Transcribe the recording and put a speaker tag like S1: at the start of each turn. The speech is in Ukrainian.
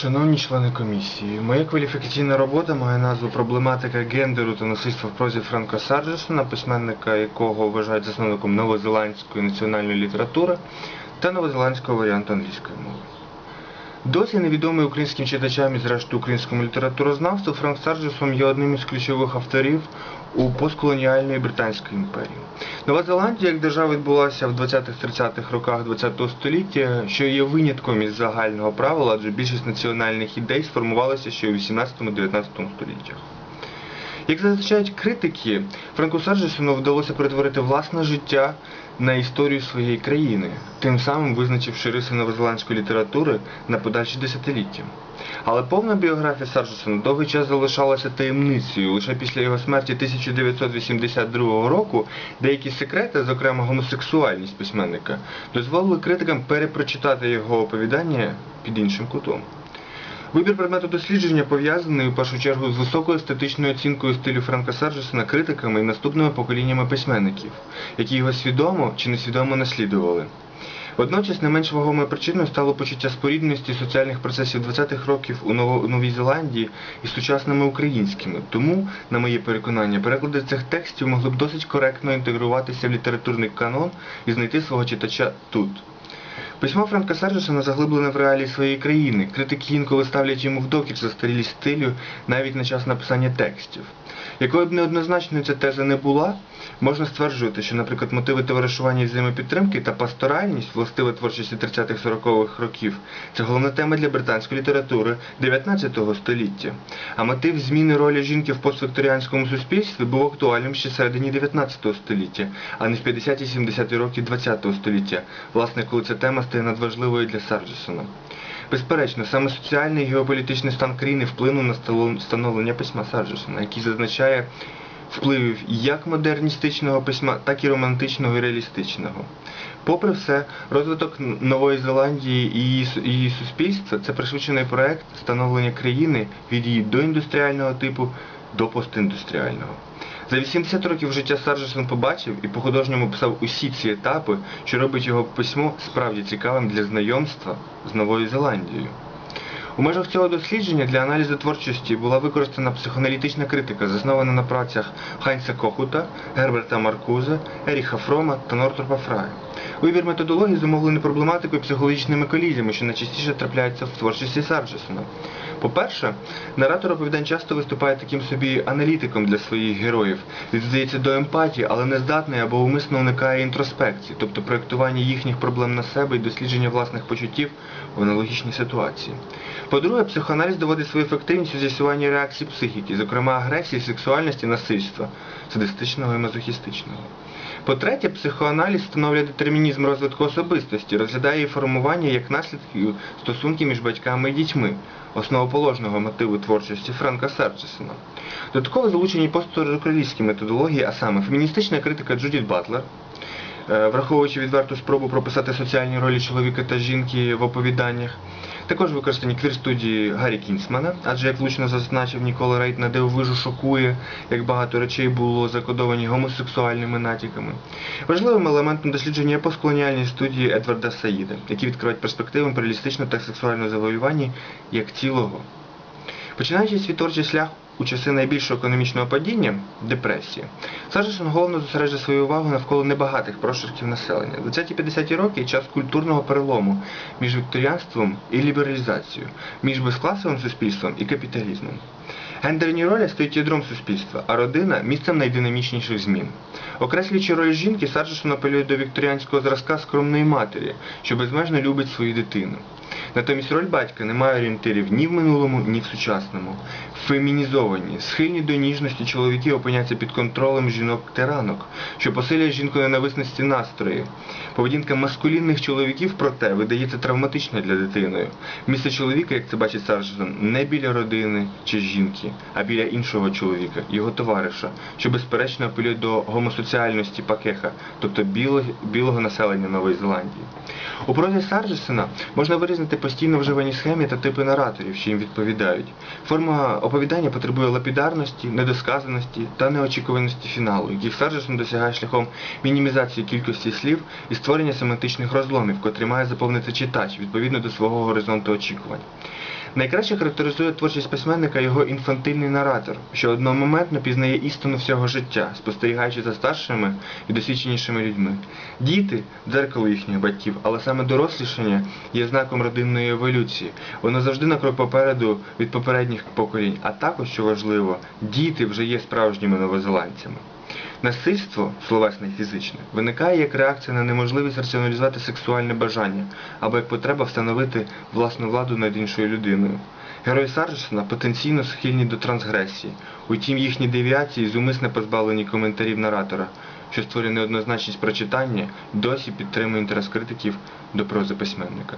S1: Шановні члени комісії, моя кваліфікаційна робота має назву Проблематика гендеру та насильства в прозі Франка Сарджесона, письменника якого вважають засновником новозеландської національної літератури та новозеландського варіанту англійської мови. Досі невідомий українським читачам і зрештою українському літературознавству Франк Сарджесон є одним із ключових авторів у постколоніальної Британської імперії. Нова Зеландія як держава відбулася в 20-30-х роках ХХ століття, що є винятком із загального правила, адже більшість національних ідей сформувалася ще у 18-19 століттях. Як зазначають критики, Франку Сарджесону вдалося перетворити власне життя на історію своєї країни, тим самим визначивши риси новозеландської літератури на подальші десятиліття. Але повна біографія Сарджесона довгий час залишалася таємницею. Лише після його смерті 1982 року деякі секрети, зокрема гомосексуальність письменника, дозволили критикам перепрочитати його оповідання під іншим кутом. Вибір предмету дослідження пов'язаний у першу чергу з високою естетичною оцінкою стилю Франка Сарджесона критиками і наступними поколіннями письменників, які його свідомо чи несвідомо наслідували. Водночас не менш вагомою причиною стало почуття спорідності соціальних процесів 20-х років у Новій Зеландії із сучасними українськими. Тому, на моє переконання, переклади цих текстів могли б досить коректно інтегруватися в літературний канон і знайти свого читача тут. Письмо Франка Сарджесона заглиблене в реалії своєї країни. Критики інколи ставлять йому в докір застарілість стилю навіть на час написання текстів. Якою б неоднозначною ця теза не була, можна стверджувати, що, наприклад, мотиви товаришування і взаємопідтримки та пасторальність, властива творчості 30-40-х років, це головна тема для британської літератури 19 століття. А мотив зміни ролі жінки в поствікторіанському суспільстві був актуальним ще середині 19 століття, а не в 50-70-ті роки 20 століття, власне, коли ця тема стає надважливою для Сарджесона. Безперечно, саме соціальний і геополітичний стан країни вплинув на становлення письма Сарджесона, який зазначає впливів як модерністичного письма, так і романтичного і реалістичного. Попри все, розвиток Нової Зеландії і її, її суспільства це пришвидшений проект становлення країни від її доіндустріального типу до постіндустріального. За 80 років життя Сарджесон побачив і по-художньому писав усі ці етапи, що робить його письмо справді цікавим для знайомства з Новою Зеландією. У межах цього дослідження для аналізу творчості була використана психоаналітична критика, заснована на працях Хайнса Кохута, Герберта Маркузе, Еріха Фрома та Нортропа Фрая. Вибір методології зумовлений проблематикою психологічними колізіями, що найчастіше трапляються в творчості Сарджесона. По-перше, наратор оповідань часто виступає таким собі аналітиком для своїх героїв. Він здається до емпатії, але не здатний або умисно уникає інтроспекції, тобто проєктування їхніх проблем на себе і дослідження власних почуттів в аналогічній ситуації. По-друге, психоаналіз доводить свою ефективність у з'ясуванні реакцій психіки, зокрема агресії, сексуальності, насильства, садистичного і мазохістичного. По-третє, психоаналіз встановлює детермінізм розвитку особистості, розглядає її формування як наслідків стосунків між батьками і дітьми, основоположного мотиву творчості Франка Сарджесона. Додатково залучені постурокрилійські методології, а саме феміністична критика Джудіт Батлер, е, враховуючи відверту спробу прописати соціальні ролі чоловіка та жінки в оповіданнях. Також використані квір-студії Гаррі Кінсмана, адже як влучно зазначив Нікола Рейт, на дивовижу шокує, як багато речей було закодовані гомосексуальними натяками. Важливим елементом дослідження є постколоніальні студії Едварда Саїда, які відкривають перспективи імперіалістичного та сексуального завоювання як цілого. Починаючи свій творчий шлях у часи найбільшого економічного падіння депресії, Сарджесон головно зосереджує свою увагу навколо небагатих прошарків населення. 20-50-ті роки час культурного перелому між вікторіанством і лібералізацією, між безкласовим суспільством і капіталізмом. Гендерні ролі стають ядром суспільства, а родина місцем найдинамічніших змін. Окреслюючи роль жінки, Сарджесон апелює до вікторіанського зразка скромної матері, що безмежно любить свою дитину. Натомість роль батька не має орієнтирів ні в минулому, ні в сучасному. Фемінізовані, схильні до ніжності чоловіки опиняться під контролем жінок-тиранок, що посилює жінко-ненависності настрої. Поведінка маскулінних чоловіків, проте, видається травматичною для дитини. Місце чоловіка, як це бачить Сарджесон, не біля родини чи жінки, а біля іншого чоловіка, його товариша, що безперечно апелює до гомосоціальності пакеха, тобто білого населення Нової Зеландії. У прозі Сарджесона можна вирізнити постійно вживані схеми та типи нараторів, що їм відповідають. Форма оповідання потребує лапідарності, недосказаності та неочікуваності фіналу, яких Сарджесон досягає шляхом мінімізації кількості слів і створення семантичних розломів, котрі має заповнити читач відповідно до свого горизонту очікувань. Найкраще характеризує творчість письменника його інфантильний наратор, що одномоментно пізнає істину всього життя, спостерігаючи за старшими і досвідченішими людьми. Діти дзеркало їхніх батьків, але саме дорослішання є знаком родинної еволюції. Воно завжди на крок попереду від попередніх поколінь, а також, що важливо, діти вже є справжніми новозеландцями. Насильство, словесне і фізичне, виникає як реакція на неможливість раціоналізувати сексуальне бажання або як потреба встановити власну владу над іншою людиною. Герої Сарджесона потенційно схильні до трансгресії, утім їхні девіації зумисне позбавлені коментарів наратора, що створює неоднозначність прочитання, досі підтримує інтерес критиків до прози письменника.